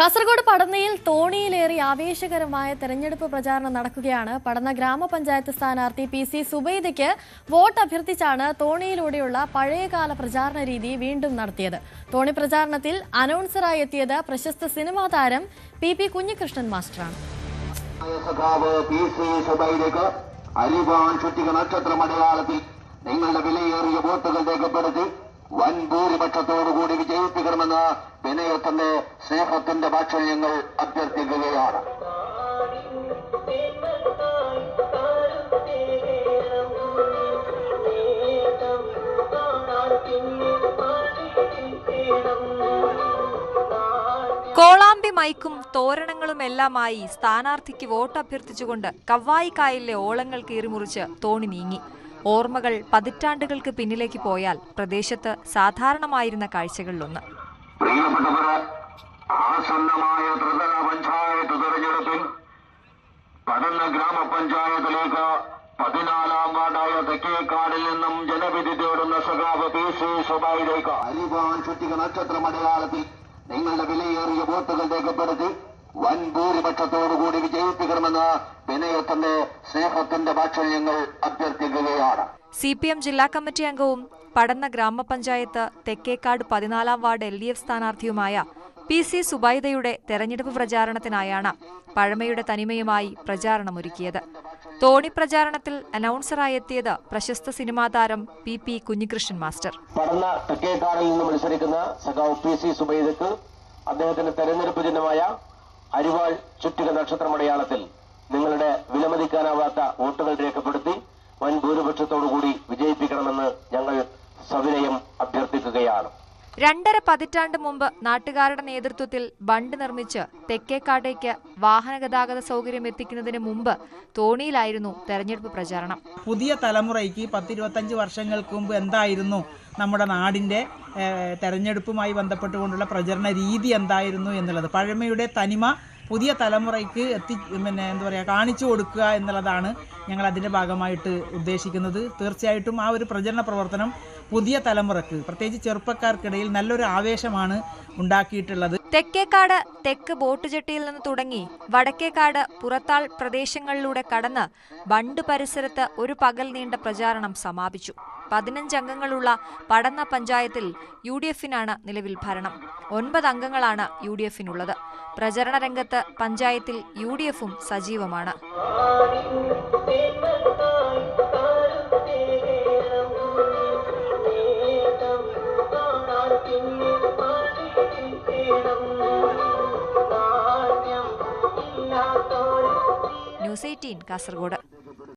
കാസർഗോഡ് പടന്നയിൽ തോണിയിലേറി ആവേശകരമായ തെരഞ്ഞെടുപ്പ് പ്രചാരണം നടക്കുകയാണ്. പടന്ന ഗ്രാമപഞ്ചായത്ത് സ്ഥാനാർത്ഥി പി സി സുബൈദയ്ക്ക് വോട്ട് അഭ്യർത്ഥിച്ചാണ് തോണിയിലൂടെയുള്ള പഴയകാല പ്രചാരണ രീതി വീണ്ടും നടത്തിയത്. തോണി പ്രചാരണത്തിൽ അനൗൺസറായി എത്തിയത് പ്രശസ്ത സിനിമാ താരം പി പി കുഞ്ഞികൃഷ്ണൻ മാസ്റ്ററാണ്. നിങ്ങളുടെ വിലയേറിയ വോട്ടുകൾ രേഖപ്പെടുത്തി വൻ ഭൂരിപക്ഷത്തോടുകൂടി വിജയിപ്പിക്കണമെന്ന് വിനയത്തിന്റെ സ്നേഹത്തിന്റെ വാത്സല്യങ്ങൾ അഭ്യർത്ഥിക്കുകയാണ്. കോളാമ്പി മൈക്കും തോരണങ്ങളുമെല്ലാമായി സ്ഥാനാർത്ഥിക്ക് വോട്ടഭ്യർത്ഥിച്ചുകൊണ്ട് കവ്വായിക്കായലിലെ ഓളങ്ങൾ കീറിമുറിച്ച് തോണി നീങ്ങി. ഓർമ്മകൾ പതിറ്റാണ്ടുകൾക്ക് പിന്നിലേക്ക് പോയാൽ പ്രദേശത്ത് സാധാരണമായിരുന്ന കാഴ്ചകളിലൊന്ന്. ആസന്നമായ ത്രിതല പഞ്ചായത്ത് തെരഞ്ഞെടുപ്പിൽ പടന്ന ഗ്രാമപഞ്ചായത്തിലേക്ക് പതിനാലാം വാർഡായ തെക്കേക്കാടിൽ നിന്നും ജനവിധി തേടുന്ന സഖാവ് പി സി സുബൈലേക്ക് അരിവാൻ ചുറ്റിക നക്ഷത്ര അടയാളത്തിൽ നിങ്ങളുടെ വിലയേറിയ വോട്ടുകൾ രേഖപ്പെടുത്തി വൻ ഭൂരിപക്ഷത്തോടുകൂടി വിജയിപ്പിക്കണമെന്ന് വിനയത്തിന്റെ സ്നേഹത്തിന്റെ ഭാഷയങ്ങൾ അഭ്യർത്ഥിക്കുകയാണ്. സി പി എം ജില്ലാ കമ്മിറ്റി അംഗവും പടന്ന ഗ്രാമപഞ്ചായത്ത് തെക്കേക്കാട് പതിനാലാം വാർഡ് എൽ ഡി എഫ് സ്ഥാനാർത്ഥിയുമായ പി സി സുബൈദയുടെ തെരഞ്ഞെടുപ്പ് പ്രചാരണത്തിനായാണ് പഴമയുടെ തനിമയുമായി പ്രചാരണമൊരുക്കിയത് തോണി പ്രചാരണത്തിൽ അനൗൺസറായി എത്തിയത് പ്രശസ്ത സിനിമാ താരം പി പി കുഞ്ഞികൃഷ്ണൻ മാസ്റ്റർ. പടന്ന തെക്കേക്കാടിൽ നിന്ന് മത്സരിക്കുന്ന സഖാവ് പി സി സുബൈദക്ക് അദ്ദേഹത്തിന്റെ തെരഞ്ഞെടുപ്പ് ചിഹ്നമായ അരിവാൾ ചുറ്റിക നക്ഷത്രമടയാളത്തിൽ നിങ്ങളുടെ വിലമതിക്കാനാവാത്ത വോട്ടുകൾ രേഖപ്പെടുത്തി വൻ ഭൂരിപക്ഷത്തോടുകൂടി വിജയിപ്പിക്കണമെന്ന് ഞങ്ങൾ സവിനയം അഭ്യർത്ഥിക്കുകയാണ് രണ്ടര പതിറ്റാണ്ട് മുമ്പ് നാട്ടുകാരുടെ നേതൃത്വത്തിൽ ബണ്ട് നിർമ്മിച്ച് തെക്കേക്കാട്ടേക്ക് വാഹന ഗതാഗത സൗകര്യം എത്തിക്കുന്നതിന് മുമ്പ് തോണിയിലായിരുന്നു തെരഞ്ഞെടുപ്പ് പ്രചാരണം. പുതിയ തലമുറയ്ക്ക് പത്തിരുപത്തഞ്ച് വർഷങ്ങൾക്ക് മുമ്പ് എന്തായിരുന്നു നമ്മുടെ നാടിന്റെ തെരഞ്ഞെടുപ്പുമായി ബന്ധപ്പെട്ടുകൊണ്ടുള്ള പ്രചരണ രീതി എന്തായിരുന്നു എന്നുള്ളത്. പഴമയുടെ തനിമ പുതിയ തലമുറയ്ക്ക് എത്തി പിന്നെ എന്താ പറയുക കാണിച്ചു കൊടുക്കുക എന്നുള്ളതാണ് ഞങ്ങൾ അതിന്റെ ഭാഗമായിട്ട് ഉദ്ദേശിക്കുന്നത്. തീർച്ചയായിട്ടും ആ ഒരു പ്രചരണ പ്രവർത്തനം പുതിയ തലമുറയ്ക്ക് പ്രത്യേകിച്ച് ചെറുപ്പക്കാർക്കിടയിൽ നല്ലൊരു ആവേശമാണ് ഉണ്ടാക്കിയിട്ടുള്ളത്. തെക്കേക്കാട് തെക്ക് ബോട്ട് ജെട്ടിയിൽ നിന്ന് തുടങ്ങി വടക്കേക്കാട് പുറത്താൾ പ്രദേശങ്ങളിലൂടെ കടന്ന് ബണ്ട് പരിസരത്ത് ഒരു പകൽ നീണ്ട പ്രചാരണം സമാപിച്ചു. പതിനഞ്ച് അംഗങ്ങളുള്ള പടന്ന പഞ്ചായത്തിൽ യു ഡി എഫിനാണ് നിലവിൽ ഭരണം. ഒൻപത് അംഗങ്ങളാണ് യു ഡി എഫിനുള്ളത് പ്രചരണ രംഗത്ത് പഞ്ചായത്തിൽ യു ഡി എഫും സജീവമാണ്. News eighteen Kasaragod.